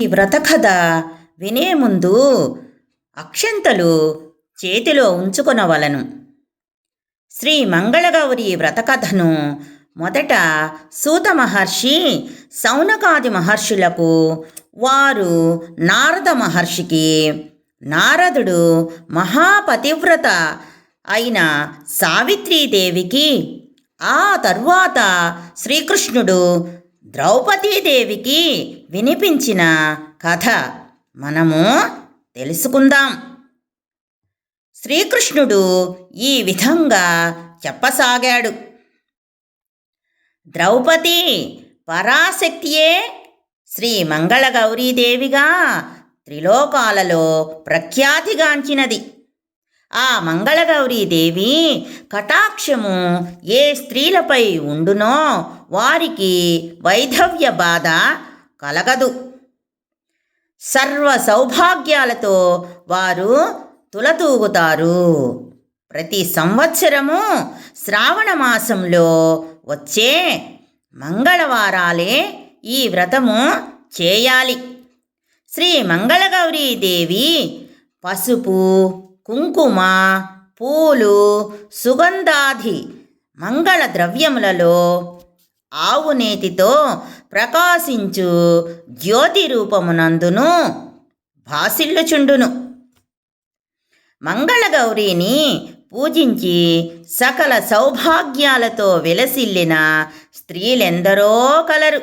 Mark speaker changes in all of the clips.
Speaker 1: ఈ వ్రతకథ వినే ముందు అక్షంతలు చేతిలో ఉంచుకొనవలను. శ్రీ మంగళగౌరి వ్రతకథను మొదట సూత మహర్షి సౌనకాది మహర్షులకు వారు నారద మహర్షికి నారదుడు మహాపతివ్రత అయిన సావిత్రీదేవికి ఆ తరువాత శ్రీకృష్ణుడు ద్రౌపదీదేవికి వినిపించిన కథ మనము తెలుసుకుందాం. శ్రీకృష్ణుడు ఈ విధంగా చెప్పసాగాడు. ద్రౌపది పరాశక్తియే శ్రీ మంగళగౌరీదేవిగా త్రిలోకాలలో ప్రఖ్యాతిగాంచినది. ఆ మంగళగౌరీదేవి కటాక్షము ఏ స్త్రీలపై ఉండునో వారికి వైధవ్య బాధ కలగదు. సర్వ సౌభాగ్యాలతో వారు తులతూగుతారు. ప్రతి సంవత్సరము శ్రావణ మాసంలో వచ్చే మంగళవారాలే ఈ వ్రతము చేయాలి. శ్రీ మంగళగౌరీదేవి పసుపు కుంకుమ పూలు సుగంధాది మంగళ ద్రవ్యములలో ఆవు నేతితో ప్రకాశించు జ్యోతి రూపమునందును భాసిల్లుచుండును. మంగళగౌరీని పూజించి సకల సౌభాగ్యాలతో విలసిల్లిన స్త్రీలెందరో కలరు.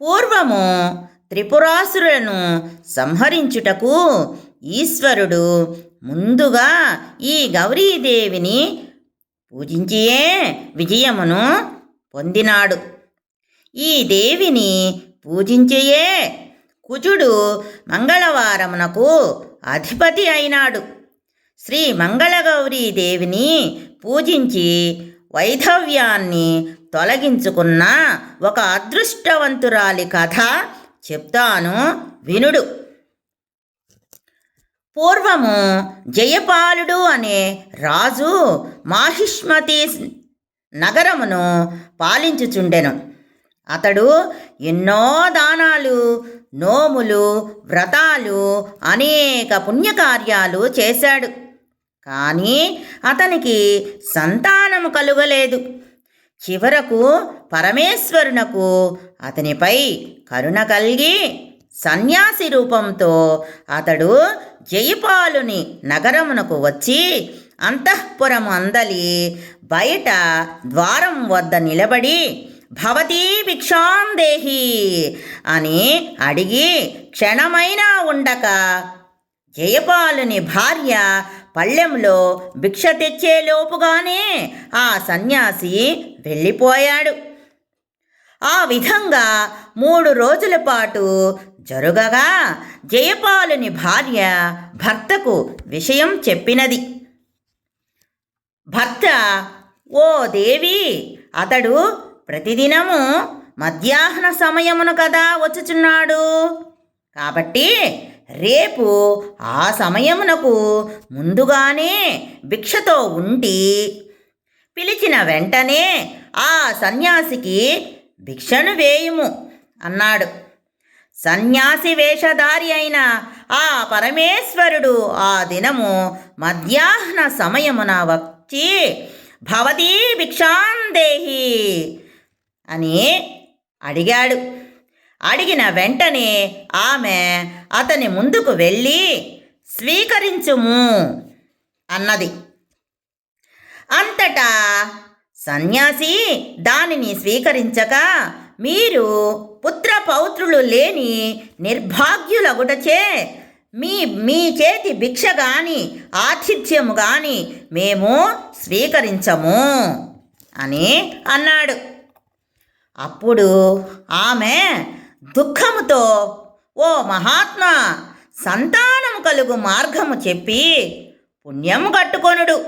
Speaker 1: పూర్వము త్రిపురాసురులను సంహరించుటకు ఈశ్వరుడు ముందుగా ఈ గౌరీదేవిని పూజించియే విజయమును పొందినాడు. ఈ దేవిని పూజించియే కుజుడు మంగళవారమునకు అధిపతి అయినాడు. శ్రీ మంగళగౌరీ దేవిని పూజించి వైధవ్యాన్ని తొలగించుకున్న ఒక అదృష్టవంతురాలి కథ చెప్తాను వినుడు. పూర్వము జయపాలుడు అనే రాజు మాహిష్మతి నగరమును పాలించుచుండెను. అతడు ఎన్నో దానాలు నోములు వ్రతాలు అనేక పుణ్యకార్యాలు చేశాడు. కానీ అతనికి సంతానము కలుగలేదు. చివరకు పరమేశ్వరునకు అతనిపై కరుణ కలిగి సన్యాసి రూపంతో అతడు జయపాలుని నగరమునకు వచ్చి అంతఃపురము అందలి బయట ద్వారం వద్ద నిలబడి భవతీ భిక్షాం దేహి అని అడిగి క్షణమైనా ఉండక జయపాలుని భార్య పళ్ళెంలో భిక్ష తెచ్చేలోపుగానే ఆ సన్యాసి వెళ్ళిపోయాడు. ఆ విధంగా మూడు రోజుల పాటు జరుగగా జయపాలుని భార్య భర్తకు విషయం చెప్పినది. భర్త ఓ దేవి అతడు ప్రతిదినము మధ్యాహ్న సమయమును కదా వచ్చుచున్నాడు. కాబట్టి రేపు ఆ సమయమునకు ముందుగానే భిక్షతో ఉండి పిలిచిన వెంటనే ఆ సన్యాసికి భిక్షను వేయుము అన్నాడు. సన్యాసి వేషధారి అయిన ఆ పరమేశ్వరుడు ఆ దినము మధ్యాహ్న సమయమున వచ్చి భవతీ భిక్షాందేహి అని అడిగాడు. అడిగిన వెంటనే ఆమె అతని ముందుకు వెళ్ళి స్వీకరించుము అన్నది. అంతటా సన్యాసి దానిని స్వీకరించక మీరు పుత్ర పౌత్రులు లేని నిర్భాగ్యులగుటచే మీ మీ చేతి భిక్ష గాని ఆతిథ్యము గాని మేము స్వీకరించము అని అన్నాడు. అప్పుడు ఆమె దుఃఖముతో ఓ మహాత్మా సంతానము కలుగు మార్గము చెప్పి పుణ్యము కట్టుకొనుడు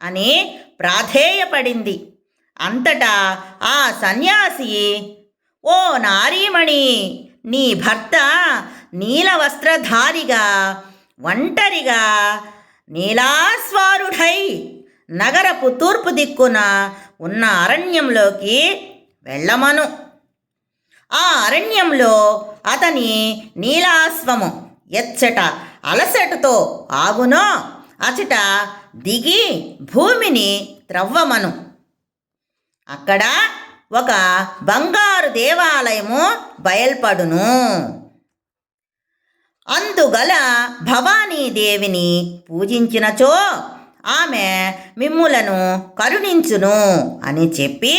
Speaker 1: అని ప్రాధేయపడింది. అంతటా ఆ సన్యాసి ఓ నారీమణి నీ భర్త నీల వస్త్రధారిగా ఒంటరిగా నీలాస్వారుడై నగరపు తూర్పు దిక్కున ఉన్న అరణ్యంలోకి వెళ్ళమను. ఆ అరణ్యంలో అతని నీలాశ్వము ఎచ్చట అలసటతో ఆగునో అచట దిగి భూమిని త్రవ్వమను. అక్కడ ఒక బంగారు దేవాలయము బయల్పడును. అందుగల భవానీదేవిని పూజించినచో ఆమె మిమ్ములను కరుణించును అని చెప్పి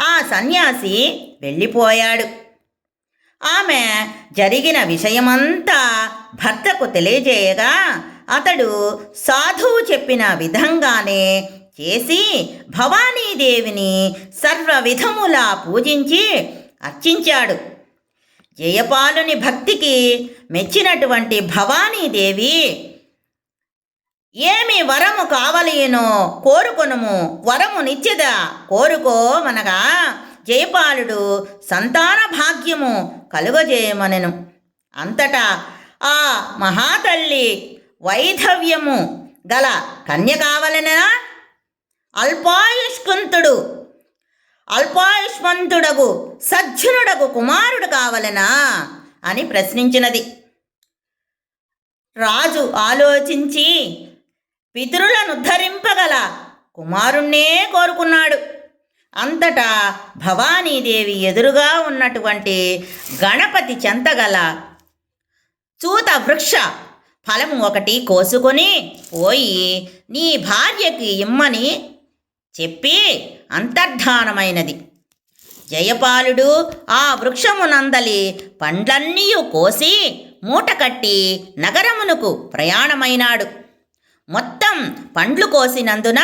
Speaker 1: ఆ సన్యాసి వెళ్ళిపోయాడు. ఆమె జరిగిన విషయమంతా భర్తకు తెలియజేయగా అతడు సాధువు చెప్పిన విధంగానే చేసి భవానీదేవిని సర్వ విధములా పూజించి అర్చించాడు. జయపాలుని భక్తికి మెచ్చినటువంటి భవానీదేవి ఏమి వరము కావలేనో? కోరుకొనుము. వరము నిత్యదా. కోరుకోమనగా జయపాలుడు సంతాన భాగ్యము కలుగజేయమనెను. అంతటా ఆ మహాతల్లి వైధవ్యము గల కన్య కావలెనా అల్పాయుష్కంతుడు. అల్పాయుష్మంతుడగు సజ్జనుడగు కుమారుడు కావలనా? అని ప్రశ్నించినది. రాజు ఆలోచించి పితరులను ఉద్ధరింపగల కుమారుణ్ణే కోరుకున్నాడు. అంతటా భవానీదేవి ఎదురుగా ఉన్నటువంటి గణపతి చెంతగల చూత వృక్ష ఫలము ఒకటి కోసుకొని పోయి నీ భార్యకి ఇమ్మని చెప్పి అంతర్ధానమైనది. జయపాలుడు ఆ వృక్షమునందలి పండ్లన్నీ కోసి మూట కట్టి నగరమునకు ప్రయాణమైనాడు. మొత్తం పండ్లు కోసినందున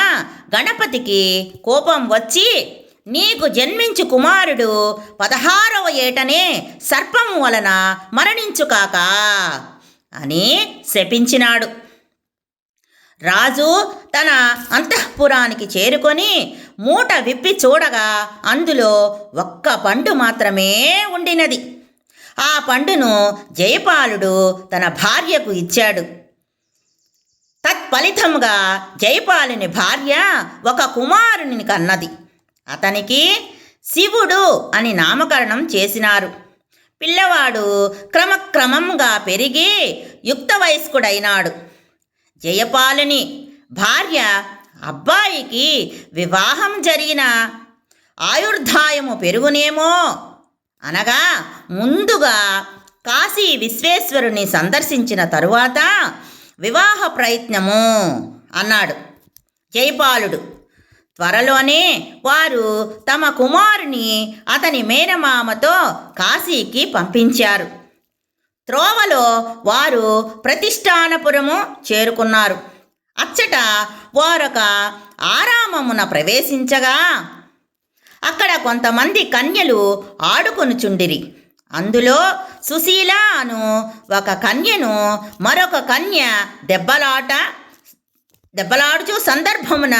Speaker 1: గణపతికి కోపం వచ్చి నీకు జన్మించు కుమారుడు పదహారవ ఏటనే సర్పము వలన మరణించుకాక అని శపించినాడు. రాజు తన అంతఃపురానికి చేరుకొని మూట విప్పి చూడగా అందులో ఒక్క పండు మాత్రమే ఉండినది. ఆ పండును జయపాలుడు తన భార్యకు ఇచ్చాడు. తత్ఫలితంగా జయపాలుని భార్య ఒక కుమారుని కన్నది. అతనికి శివుడు అని నామకరణం చేసినారు. పిల్లవాడు క్రమక్రమంగా పెరిగి యుక్త వయస్కుడైనాడు. జయపాలుని భార్య అబ్బాయికి వివాహం జరిగిన ఆయుర్ధాయము పెరుగునేమో అనగా ముందుగా కాశీ విశ్వేశ్వరుని సందర్శించిన తరువాత వివాహ ప్రయత్నము అన్నాడు జైపాలుడు త్వరలోనే వారు తమ కుమారుని అతని మేనమామతో కాశీకి పంపించారు. త్రోవలో వారు ప్రతిష్టానపురము చేరుకున్నారు. అచ్చట వారొక ఆరామమున ప్రవేశించగా అక్కడ కొంతమంది కన్యలు ఆడుకొనుచుండిరి. అందులో సుశీల అను ఒక కన్యను మరొక కన్య దెబ్బలాట దెబ్బలాడుచు సందర్భమున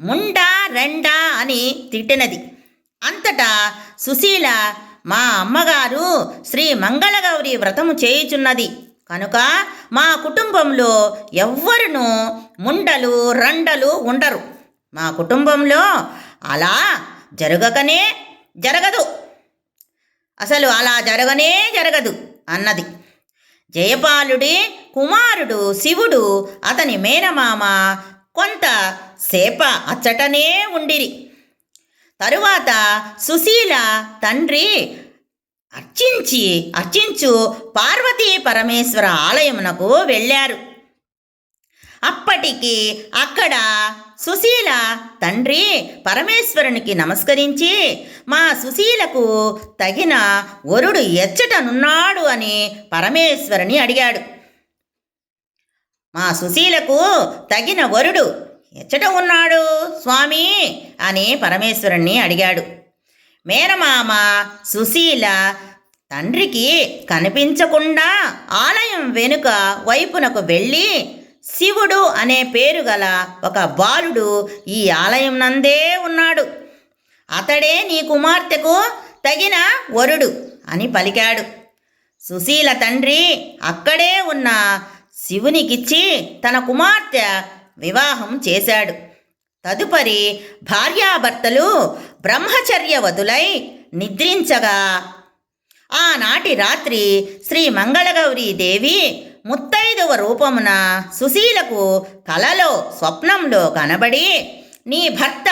Speaker 1: ముండా రెండా అని తిట్టినది. అంతటా సుశీల మా అమ్మగారు శ్రీ మంగళగౌరి వ్రతము చేయుచున్నది. కనుక మా కుటుంబంలో ఎవ్వరును ముండలు రండలు ఉండరు. మా కుటుంబంలో అలా జరగకనే జరగదు. అసలు అలా జరగనే జరగదు అన్నది. జయపాలుడి కుమారుడు శివుడు అతని మేనమామ కొంత సేప అచ్చటనే ఉండిరి. తరువాత సుశీల తండ్రి అర్చించి అర్చించు పార్వతీ పరమేశ్వర ఆలయమునకు వెళ్ళారు. అప్పటికి అక్కడ సుశీల తండ్రి పరమేశ్వరునికి నమస్కరించి మా సుశీలకు తగిన వరుడు ఎచ్చటనున్నాడు అని పరమేశ్వరుని అడిగాడు. మా సుశీలకు తగిన వరుడు ఎచ్చట ఉన్నాడు స్వామి? అని పరమేశ్వరుణ్ణి అడిగాడు. మేనమామ సుశీల తండ్రికి కనిపించకుండా ఆలయం వెనుక వైపునకు వెళ్ళి శివుడు అనే పేరు గల ఒక బాలుడు ఈ ఆలయం నందే ఉన్నాడు. అతడే నీ కుమార్తెకు తగిన వరుడు అని పలికాడు. సుశీల తండ్రి అక్కడే ఉన్న శివునికిచ్చి తన కుమార్తె వివాహం చేశాడు. తదుపరి భార్యాభర్తలు బ్రహ్మచర్య వదులై నిద్రించగా. ఆనాటి రాత్రి శ్రీ మంగళగౌరీ దేవి ముత్తైదవ రూపమున సుశీలకు కలలో స్వప్నంలో కనబడి నీ భర్త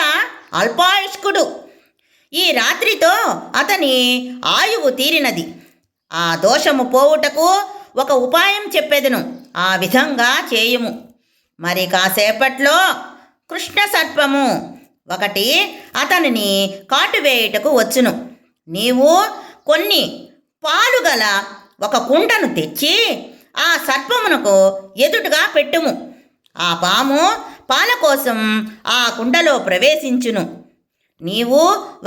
Speaker 1: అల్పాయుష్కుడు. ఈ రాత్రితో అతని ఆయువు తీరినది. ఆ దోషము పోవుటకు ఒక ఉపాయం చెప్పెదను. ఆ విధంగా చేయుము. మరి కాసేపట్లో కృష్ణ సర్పము. ఒకటి అతనిని కాటువేయుటకు వచ్చును. నీవు కొన్ని పాలు గల ఒక కుండను తెచ్చి ఆ సర్పమునకు ఎదుటగా పెట్టుము. ఆ పాము పాల కోసం ఆ కుండలో ప్రవేశించును. నీవు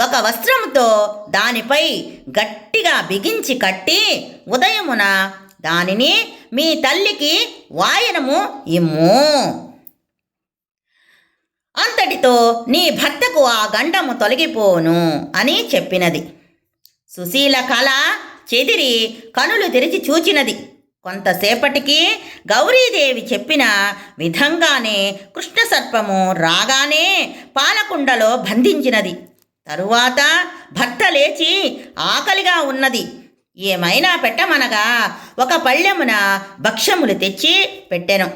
Speaker 1: ఒక వస్త్రముతో దానిపై గట్టిగా బిగించి కట్టి ఉదయమున దానిని మీ తల్లికి వాయనము ఇమ్ము. అంతటితో నీ భర్తకు ఆ గండము తొలగిపోను అని చెప్పినది. సుశీల కళ చెదిరి కనులు తెరిచి చూచినది. కొంతసేపటికి గౌరీదేవి చెప్పిన విధంగానే కృష్ణ సర్పము రాగానే పాలకుండలో బంధించినది. తరువాత భర్త లేచి ఆకలిగా ఉన్నది. ఏమైనా పెట్టమనగా ఒక పళ్ళెమున భక్ష్యములు తెచ్చి పెట్టెను.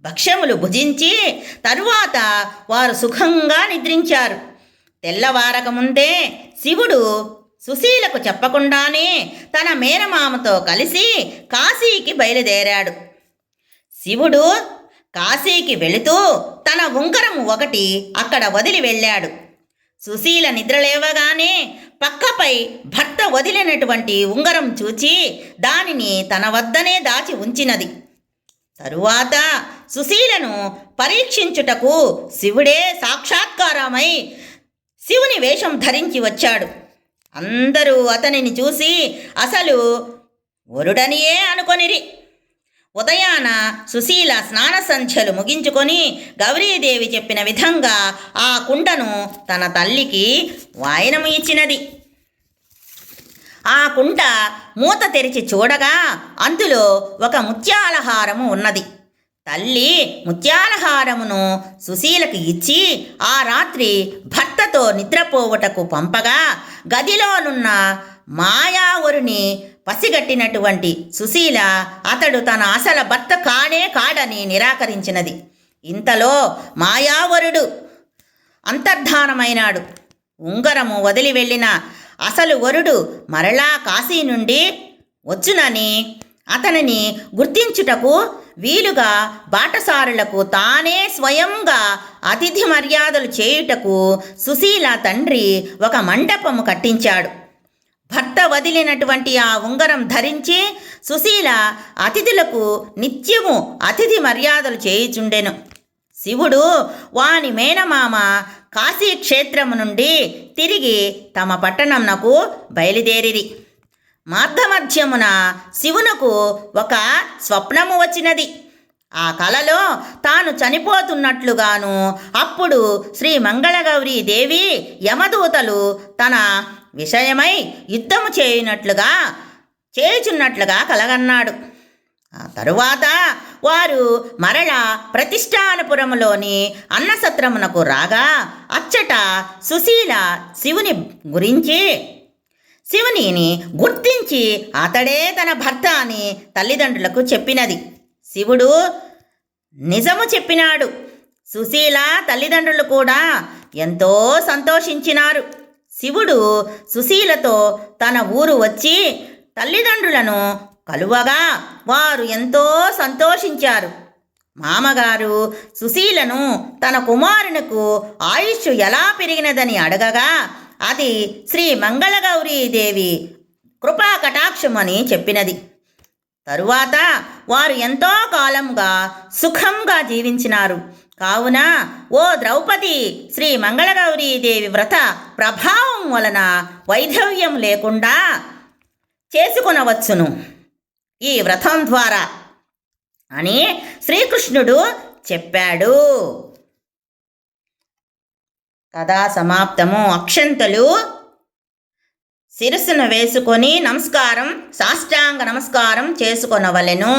Speaker 1: భక్ష్యములు భుజించి తరువాత వారు సుఖంగా నిద్రించారు. తెల్లవారక ముందే శివుడు సుశీలకు చెప్పకుండానే తన మేనమామతో కలిసి కాశీకి బయలుదేరాడు. శివుడు కాశీకి వెళుతూ తన ఉంగరము ఒకటి అక్కడ వదిలి వెళ్ళాడు. సుశీల నిద్రలేవగానే పక్కపై భర్త వదిలినటువంటి ఉంగరం చూచి దానిని తన వద్దనే దాచి ఉంచినది. తరువాత సుశీలను పరీక్షించుటకు శివుడే సాక్షాత్కారమై శివుని వేషం ధరించి వచ్చాడు. అందరూ అతనిని చూసి అసలు వరుడనియే అనుకొనిరి. ఉదయాన సుశీల స్నాన సంధ్యలు ముగించుకొని గౌరీదేవి చెప్పిన విధంగా ఆ కుండను తన తల్లికి వాయనము ఇచ్చినది. ఆ కుంట మూత తెరిచి చూడగా అందులో ఒక ముత్యాలహారము ఉన్నది. తల్లి ముత్యాలహారమును సుశీలకి ఇచ్చి ఆ రాత్రి భర్తతో నిద్రపోవుటకు పంపగా గదిలోనున్న మాయావరుని పసిగట్టినటువంటి సుశీల అతడు తన అసల భర్త కానే కాడని నిరాకరించినది. ఇంతలో మాయావరుడు అంతర్ధానమైనాడు. ఉంగరము వదిలి వెళ్ళిన అసలు వరుడు మరలా కాశీ నుండి వచ్చునని అతనిని గుర్తించుటకు వీలుగా బాటసారులకు తానే స్వయంగా అతిథి మర్యాదలు చేయుటకు సుశీల తండ్రి ఒక మండపము కట్టించాడు. భర్త వదిలినటువంటి ఆ ఉంగరం ధరించి సుశీల అతిథులకు నిత్యము అతిథి మర్యాదలు చేయుచుండెను. శివుడు వాని మేనమామ కాశీ క్షేత్రము నుండి తిరిగి తమ పట్టణంనకు బయలుదేరిరి. మార్గమధ్యమున శివునకు ఒక స్వప్నము వచ్చినది. ఆ కలలో తాను చనిపోతున్నట్లుగాను అప్పుడు శ్రీ మంగళగౌరీ దేవి యమదూతలు తన విషయమై యుద్ధము చేయునట్లుగా చేయుచున్నట్లుగా కలగన్నాడు. ఆ తరువాత వారు మరలా ప్రతిష్టానపురములోని అన్నసత్రమునకు రాగా అచ్చట సుశీల శివుని గురించి శివునిని గుర్తించి అతడే తన భర్త అని తల్లిదండ్రులకు చెప్పినది. శివుడు నిజము చెప్పినాడు. సుశీల తల్లిదండ్రులు కూడా ఎంతో సంతోషించినారు. శివుడు సుశీలతో తన ఊరు వచ్చి తల్లిదండ్రులను కలువగా వారు ఎంతో సంతోషించారు. మామగారు సుశీలను తన కుమారునికు ఆయుష్ ఎలా పెరిగినదని అడగగా అది శ్రీ మంగళగౌరీదేవి కృపా కటాక్షమని చెప్పినది. తరువాత వారు ఎంతో కాలంగా సుఖంగా జీవించినారు. కావున ఓ ద్రౌపది శ్రీ మంగళగౌరీదేవి వ్రత ప్రభావం వలన వైధవ్యం లేకుండా చేసుకునవచ్చును. ఈ వ్రతం ద్వారా అని శ్రీకృష్ణుడు చెప్పాడు. కథా సమాప్తము. అక్షంతలు శిరస్సును వేసుకొని నమస్కారం సాష్టాంగ నమస్కారం చేసుకొనవలెను.